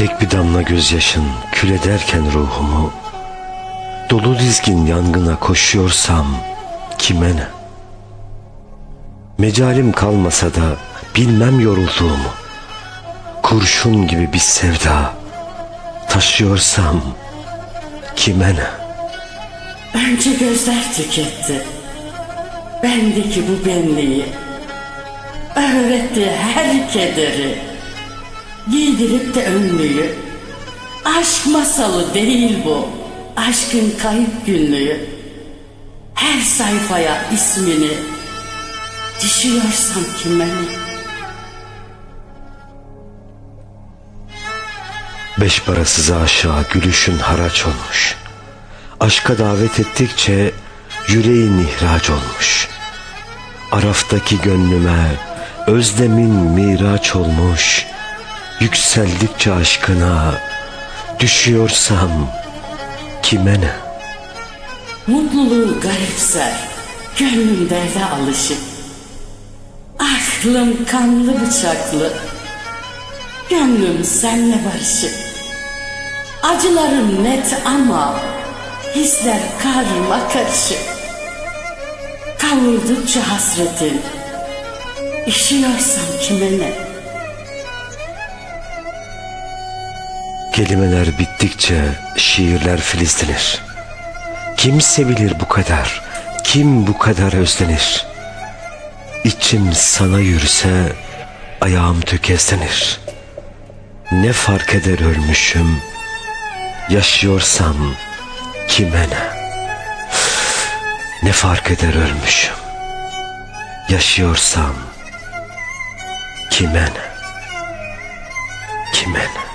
Bir damla gözyaşın kül ederken ruhumu Dolu dizgin yangına koşuyorsam kime ne? Mecalim kalmasa da bilmem yorulduğumu Kurşun gibi bir sevda taşıyorsam kime ne? Önce gözler tüketti. Bendeki bu benliği. Öğretti her kederi. Giydirip de önlüğü. Aşk masalı değil bu. Aşkın kayıp günlüğü. Her sayfaya ismini. Düşüyorsam kime ne? Beş parasız aşağı gülüşün haraç olmuş. Aşka davet ettikçe yüreğin ihraç olmuş. Araftaki gönlüme özlemin miraç olmuş. Yükseldikçe aşkına düşüyorsam kime ne? Mutluluğu garipser. Gönlüm derde alışık. Aklım kanlı bıçaklı. Gönlüm senle barışık. Acılarım net ama hisler karma karışık. Kavurdukça hasretin. Üşüyorsam kime ne? Kelimeler bittikçe şiirler filizlenir. Kim sevilir bu kadar? Kim bu kadar özlenir? İçim sana yürüse ayağım tökezlenir. Ne fark eder ölmüşüm? Yaşıyorsam kime ne? Ne fark eder ölmüşüm? Yaşıyorsam kime ne? Kime ne?